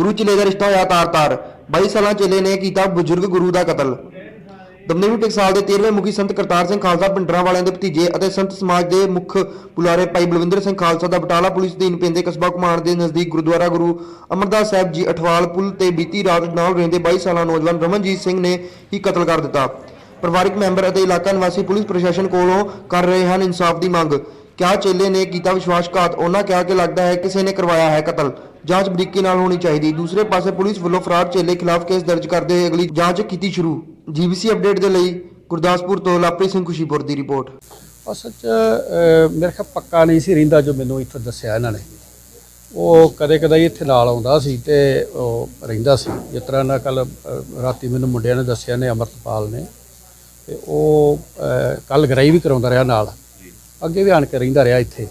ਗੁਰੂ ਚੇਲੇ ਦਾ ਰਿਸ਼ਤਾ ਹੋਇਆ ਤਾਰ-ਤਾਰ 22 ਸਾਲਾਂ ਚੇਲੇ ਨੇ ਕੀਤਾ ਬਜ਼ੁਰਗ ਗੁਰੂ ਦਾ ਕਤਲ। ਦਮਦਮੀ ਟਕਸਾਲ ਦੇ 13ਵੇਂ ਮੁਖੀ ਸੰਤ ਕਰਤਾਰ ਸਿੰਘ ਖਾਲਸਾ, ਪਿੰਡਰਾਂ ਵਾਲਿਆਂ ਦੇ ਭਤੀਜੇ ਅਤੇ ਸੰਤ ਸਮਾਜ ਦੇ ਮੁੱਖ ਬੁਲਾਰੇ ਭਾਈ ਬਲਵਿੰਦਰ ਸਿੰਘ ਖਾਲਸਾ ਦਾ ਬਟਾਲਾ ਪੁਲਿਸ ਦੇ ਪੈਂਦੇ ਕਸਬਾ ਕੁਮਾਰ ਦੇ ਨਜ਼ਦੀਕ ਗੁਰਦੁਆਰਾ ਗੁਰੂ ਅਮਰਦਾਸ ਸਾਹਿਬ ਜੀ ਅਠਵਾਲ ਪੁਲ ਤੇ ਬੀਤੀ ਰਾਤ ਨਾਲ ਰਹਿੰਦੇ 22 ਸਾਲਾ ਨੌਜਵਾਨ ਰਮਨਜੀਤ ਸਿੰਘ ਨੇ ਹੀ ਕਤਲ ਕਰ ਦਿੱਤਾ। ਪਰਿਵਾਰਕ ਮੈਂਬਰ ਅਤੇ ਇਲਾਕਾ ਨਿਵਾਸੀ ਪੁਲਿਸ ਪ੍ਰਸ਼ਾਸਨ ਕੋਲੋਂ ਕਰ ਰਹੇ ਹਨ ਇਨਸਾਫ ਦੀ ਮੰਗ। ਕਿਆ ਚੇਲੇ ਨੇ ਕੀਤਾ ਵਿਸ਼ਵਾਸਘਾਤ? ਉਹਨਾਂ ਕਿਹਾ ਕਿ ਲੱਗਦਾ ਹੈ ਕਿਸੇ ਨੇ ਕਰਵਾਇਆ ਹੈ ਕਤਲ। ਜਾਂਚ ਬਰੀਕੀ ਨਾਲ ਹੋਣੀ ਚਾਹੀਦੀ। ਦੂਸਰੇ ਪਾਸੇ ਪੁਲਿਸ ਵੱਲੋਂ ਫਰਾਰ ਚੇਲੇ ਖਿਲਾਫ ਕੇਸ ਦਰਜ ਕਰਦੇ ਹੋਏ ਅਗਲੀ ਜਾਂਚ ਕੀਤੀ ਸ਼ੁਰੂ। ਜੀਬੀਸੀ ਅਪਡੇਟ ਦੇ ਲਈ ਗੁਰਦਾਸਪੁਰ ਤੋਂ ਲਾਪ੍ਰੀਤ ਸਿੰਘ ਖੁਸ਼ੀਪੁਰ ਦੀ ਰਿਪੋਰਟ। ਅਸਲ 'ਚ ਮੇਰੇ ਖਿਆਲ ਪੱਕਾ ਨਹੀਂ ਸੀ ਰਹਿੰਦਾ ਜੋ ਮੈਨੂੰ ਇੱਥੋਂ ਦੱਸਿਆ ਇਹਨਾਂ ਨੇ। ਉਹ ਕਦੇ ਕਦੇ ਇੱਥੇ ਨਾਲ ਆਉਂਦਾ ਸੀ ਤੇ ਉਹ ਰਹਿੰਦਾ ਸੀ। ਜਿਸ ਤਰ੍ਹਾਂ ਨਾ ਕੱਲ ਰਾਤੀ ਮੈਨੂੰ ਮੁੰਡਿਆਂ ਨੇ ਦੱਸਿਆ ਨੇ ਅਮਰਤਪਾਲ ਨੇ। ਤੇ ਉਹ ਕੱਲ ਗਰਾਈ ਵੀ ਕਰਾਉਂਦਾ ਰਿਹਾ ਨਾਲ। ਅੱਗੇ ਵੀ ਆਣ ਕੇ ਰਹਿੰਦਾ ਰਿਹਾ ਇੱਥੇ।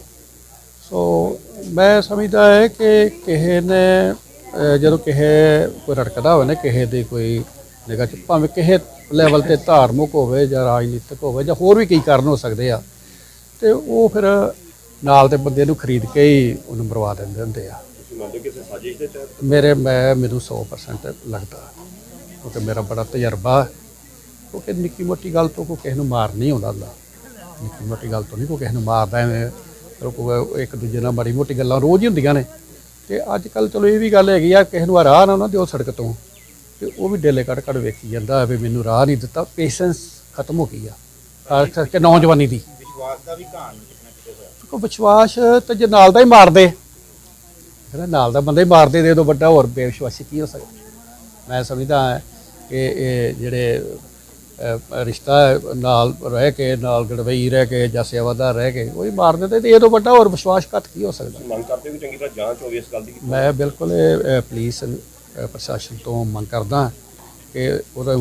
ਸੋ ਮੈਂ ਸਮਝਦਾ ਹੈ ਕਿ ਕਿਸੇ ਨੇ ਅਹ, ਜਦੋਂ ਕਿਸੇ ਕੋਈ ਰੜਕਦਾ ਹੋਵੇ ਨਾ ਕਿਸੇ ਦੀ ਕੋਈ ਨਿਗਾਹ ਚ ਭਾਵੇਂ ਕਿਸੇ ਲੈਵਲ ਤੇ ਧਾਰਮਿਕ ਹੋਵੇ ਜਾਂ ਰਾਜਨੀਤਿਕ ਹੋਵੇ ਜਾਂ ਹੋਰ ਵੀ ਕਈ ਕਾਰਨ ਹੋ ਸਕਦੇ ਆ ਤੇ ਉਹ ਫਿਰ ਨਾਲ ਦੇ ਬੰਦੇ ਨੂੰ ਖਰੀਦ ਕੇ ਹੀ ਉਹਨੂੰ ਮਰਵਾ ਦਿੰਦੇ ਹੁੰਦੇ ਆ। ਮੇਰੇ ਮੈਂ ਮੈਨੂੰ 100% ਲੱਗਦਾ। ਕਿਉਂਕਿ ਮੇਰਾ ਬੜਾ ਤਜਰਬਾ ਕਿਉਂਕਿ ਨਿੱਕੀ ਮੋਟੀ ਗੱਲ ਤੋਂ ਕੋਈ ਕਿਸੇ ਨੂੰ ਮਾਰ ਨਹੀਂ ਆਉਂਦਾ ਹੁੰਦਾ। ਨਿੱਕੀ ਮੋਟੀ ਗੱਲ ਤੋਂ ਨਹੀਂ ਕੋਈ ਕਿਸੇ ਨੂੰ ਮਾਰਦਾ ਐਵੇਂ। ਕੋਈ ਇੱਕ ਦੂਜੇ ਨਾਲ ਮਾੜੀ ਮੋਟੀ ਗੱਲਾਂ ਰੋਜ਼ ਹੀ ਹੁੰਦੀਆਂ ਨੇ। ਤੇ ਅੱਜ ਕੱਲ ਚਲੋ ਇਹ ਵੀ ਗੱਲ ਹੈਗੀ ਆ ਕਿਸੇ ਨੂੰ ਰਾਹ ਨਾ ਨਾ ਦਿਓ ਸੜਕ ਤੋਂ। ਤੇ ਉਹ ਵੀ ਡੇਲੇ ਕੱਢ ਕੱਢ ਵੇਖੀ ਜਾਂਦਾ ਵੀ ਮੈਨੂੰ ਰਾਹ ਨਹੀਂ ਦਿੱਤਾ ਪੇਸ਼ੈਂਸ ਖਤਮ ਹੋ ਗਈ ਆ। ਖਾਸ ਕਰਕੇ ਨੌਜਵਾਨੀ ਦੀ। ਵਿਸ਼ਵਾਸ ਦਾ ਵੀ ਘਾਣ ਕਿਤੇ ਵਿਸ਼ਵਾਸ ਤਾਂ ਜੇ ਨਾਲ ਦਾ ਹੀ ਮਾਰਦੇ ਕਹਿੰਦਾ ਨਾਲ ਦਾ ਬੰਦਾ ਹੀ ਮਾਰਦੇ ਦੇ ਤੋਂ ਵੱਡਾ ਹੋਰ ਬੇਵਿਸ਼ਵਾਸੀ ਕੀ ਹੋ ਸਕਦਾ? ਮੈਂ ਸਮਝਦਾ ਕਿ ਇਹ ਜਿਹੜੇ ਰਿਸ਼ਤਾ ਨਾਲ ਰਹਿ ਕੇ ਨਾਲ ਗੜਵਈ ਰਹਿ ਕੇ ਜਾਂ ਸੇਵਾਦਾਰ ਰਹਿ ਕੇ ਉਹ ਹੀ ਮਾਰ ਦਿੰਦੇ ਤੇ ਇਹ ਤੋਂ ਵੱਡਾ ਹੋਰ ਵਿਸ਼ਵਾਸਘਾਤ ਕੀ ਹੋ ਸਕਦਾ? ਮੰਗ ਕਰਦੇ ਹੋ ਚੰਗੀ ਤਰ੍ਹਾਂ ਜਾਂਚ ਹੋਵੇ ਇਸ ਗੱਲ ਦੀ? ਮੈਂ ਬਿਲਕੁਲ ਪੁਲਿਸ ਪ੍ਰਸ਼ਾਸਨ ਤੋਂ ਮੰਗ ਕਰਦਾ ਕਿ ਉਹਦਾ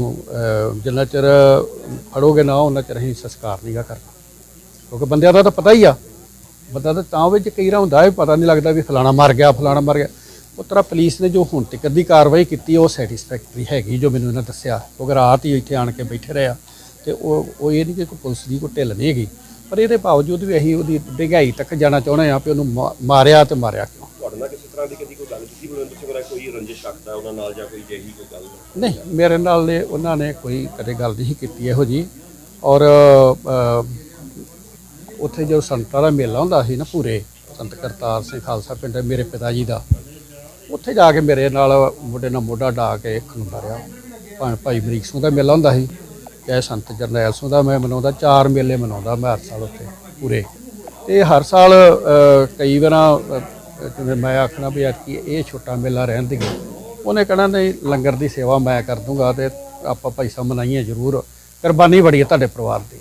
ਜਿੰਨਾ ਚਿਰ ਫੜੋਗੇ ਨਾ ਉਹਨਾਂ ਚਿਰ ਅਸੀਂ ਸੰਸਕਾਰ ਨਹੀਂਗਾ ਕਰਨਾ। ਕਿਉਂਕਿ ਬੰਦਿਆਂ ਦਾ ਤਾਂ ਪਤਾ ਹੀ ਆ। ਬੰਦਾ ਤਾਂ ਤਾਂ ਵਿੱਚ ਕਈ ਰਾ ਹੁੰਦਾ ਹੈ ਪਤਾ ਨਹੀਂ ਲੱਗਦਾ ਵੀ ਫਲਾਣਾ ਮਰ ਗਿਆ ਫਲਾਣਾ ਮਰ ਗਿਆ। ਉਸ ਤਰ੍ਹਾਂ ਪੁਲਿਸ ਨੇ ਜੋ ਹੁਣ ਤੱਕ ਦੀ ਕਾਰਵਾਈ ਕੀਤੀ ਉਹ ਸੈਟੀਸਫੈਕਟਰੀ ਹੈਗੀ ਜੋ ਮੈਨੂੰ ਇਹਨਾਂ ਦੱਸਿਆ। ਕਿਉਂਕਿ ਰਾਤ ਹੀ ਇੱਥੇ ਆਣ ਕੇ ਬੈਠੇ ਰਹੇ ਆ ਤੇ ਉਹ ਉਹ ਇਹ ਨਹੀਂ ਕਿ ਕੋਈ ਪੁਲਿਸ ਦੀ ਕੋਈ ਢਿੱਲ ਨਹੀਂ ਹੈਗੀ। ਪਰ ਇਹਦੇ ਬਾਵਜੂਦ ਵੀ ਅਸੀਂ ਉਹਦੀ ਡਿਗਾਈ ਤੱਕ ਜਾਣਾ ਚਾਹੁੰਦੇ ਆ ਵੀ ਉਹਨੂੰ ਮਾਰਿਆ ਤੇ ਮਾਰਿਆ ਕਿਉਂ? ਤੁਹਾਡੇ ਨਾਲ ਕਿਸੇ ਤਰ੍ਹਾਂ ਦੀ ਕਦੀ ਕੋਈ ਗੱਲ ਕੀਤੀ? ਬਲਵਿੰਦਰ ਸਿੰਘ ਨਾਲ ਕੋਈ ਰੰਜਿਸ਼ ਰੱਖਦਾ ਉਹਨਾਂ ਨਾਲ ਜਾਂ ਕੋਈ ਜਿਹੀ ਕੋਈ ਗੱਲ? ਨਹੀਂ ਮੇਰੇ ਨਾਲ ਨੇ ਉਹਨਾਂ ਨੇ ਕੋਈ ਕਦੇ ਗੱਲ ਨਹੀਂ ਕੀਤੀ ਇਹੋ ਜੀ ਔਰ ਉੱਥੇ ਜੋ ਸੰਤਾਂ ਦਾ ਮੇਲਾ ਹੁੰਦਾ ਸੀ ਨਾ ਪੂਰੇ ਸੰਤ ਕਰਤਾਰ ਸਿੰਘ ਖਾਲਸਾ ਪਿੰਡ ਮੇਰੇ ਪਿਤਾ ਜੀ ਦਾ ਉੱਥੇ ਜਾ ਕੇ ਮੇਰੇ ਨਾਲ ਮੋਢੇ ਨਾਲ ਮੋਢਾ ਢਾ ਕੇ ਖਲੋਂਦਾ ਰਿਹਾ ਭਾਵੇਂ ਭਾਈ ਬਰੀਕ ਸਿੰਘ ਦਾ ਮੇਲਾ ਹੁੰਦਾ ਸੀ, ਚਾਹੇ ਸੰਤ ਜਰਨੈਲ ਸਿੰਘ ਦਾ ਮੈਂ ਮਨਾਉਂਦਾ, ਚਾਰ ਮੇਲੇ ਮਨਾਉਂਦਾ ਮੈਂ ਹਰ ਸਾਲ ਉੱਥੇ ਪੂਰੇ। ਤੇ ਹਰ ਸਾਲ ਕਈ ਵਾਰਾਂ ਜਿਵੇਂ ਮੈਂ ਆਖਣਾ ਵੀ ਕਿ ਇਹ ਛੋਟਾ ਮੇਲਾ ਰਹਿਣ ਦੀ ਉਹਨੇ ਕਹਿਣਾ, ਨਹੀਂ, ਲੰਗਰ ਦੀ ਸੇਵਾ ਮੈਂ ਕਰ ਦੂੰਗਾ ਤੇ ਆਪਾਂ ਭਾਈ ਸਾਹਿਬ ਮਨਾਈਏ ਜ਼ਰੂਰ। ਕੁਰਬਾਨੀ ਬੜੀ ਹੈ ਤੁਹਾਡੇ ਪਰਿਵਾਰ ਦੀ।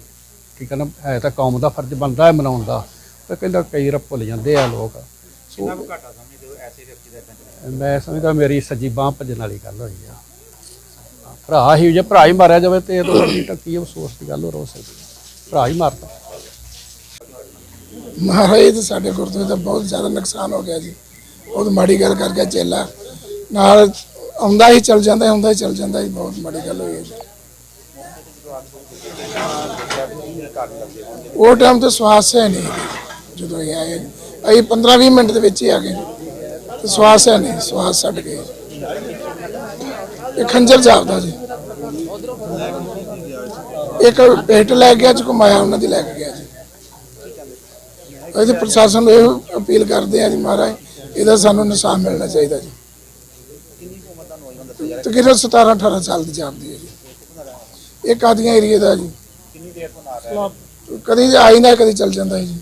ਠੀਕ ਹੈ ਨਾ? ਹੈ ਤਾਂ ਕੌਮ ਦਾ ਫਰਜ਼ ਬਣਦਾ ਹੈ ਮਨਾਉਣ ਦਾ। ਪਰ ਕਹਿੰਦਾ ਕਈ ਵਾਰ ਭੁੱਲ ਜਾਂਦੇ ਆ ਲੋਕ। ਸੋ ਮੈਂ ਸਮਝਦਾ ਮੇਰੀ ਸੱਜੀ ਬਾਹ ਭੱਜਣ ਵਾਲੀ ਗੱਲ ਹੋਈ ਆ। ਭਰਾ ਹੀ ਜੇ ਭਰਾ ਹੀ ਮਾਰਿਆ ਜਾਵੇ ਤੇ ਇਹ ਤੋਂ ਵੱਡੀ ਤਾਂ ਕੀ ਅਫਸੋਸ ਦੀ ਗੱਲ ਹੋ ਸਕਦੀ ਹੈ ਭਰਾ ਹੀ ਮਾਰਤਾ। ਮਹਾਰਾਜ ਤੇ ਸਾਡੇ ਗੁਰਦੁਆਰੇ ਦਾ ਬਹੁਤ ਜ਼ਿਆਦਾ ਨੁਕਸਾਨ ਹੋ ਗਿਆ ਜੀ। ਬਹੁਤ ਮਾੜੀ ਗੱਲ ਕਰ ਗਿਆ ਚੇਲਾ। ਨਾਲ ਆਉਂਦਾ ਹੀ ਚਲ ਜਾਂਦਾ ਆਉਂਦਾ ਹੀ ਚਲ ਜਾਂਦਾ ਜੀ ਬਹੁਤ ਮਾੜੀ ਗੱਲ ਹੋਈ ਹੈ ਜੀ। ਉਹ ਟਾਈਮ ਤੇ ਸਵਾਸ ਹੈ ਨਹੀਂ। ਜਦੋਂ ਇਹ ਆਏ ਅਸੀਂ 15 20 ਮਿੰਟ ਦੇ ਵਿੱਚ ਹੀ ਆ ਗਏ। ਤੇ ਸਵਾਸ ਹੈ ਨਹੀਂ ਸਵਾਸ ਛੱਡ ਗਏ ਇਹ ਖੰਜਰ ਜਾਪਦਾ ਜੀ। ਇੱਕ ਪੇਟ ਲੈ ਗਿਆ ਚ ਘੁਮਾਇਆ ਉਹਨਾਂ ਦੀ ਲੈ ਕੇ ਗਿਆ ਜੀ। ਅਸੀਂ ਪ੍ਰਸ਼ਾਸਨ ਨੂੰ ਇਹ ਅਪੀਲ ਕਰਦੇ ਆ ਜੀ ਮਹਾਰਾਜ ਇਹਦਾ ਸਾਨੂੰ ਇਨਸਾਫ ਮਿਲਣਾ ਚਾਹੀਦਾ ਜੀ। ਤਕਰੀਬਨ 17 18 ਸਾਲ ਦੀ ਜਾਪਦੀ ਹੈ ਜੀ। ਇਹ ਕਾਦੀਆਂ ਏਰੀਏ ਦਾ ਜੀ। ਕਦੀ ਆਈ ਨਾ ਕਦੀ ਚੱਲ ਜਾਂਦਾ ਹੈ ਜੀ।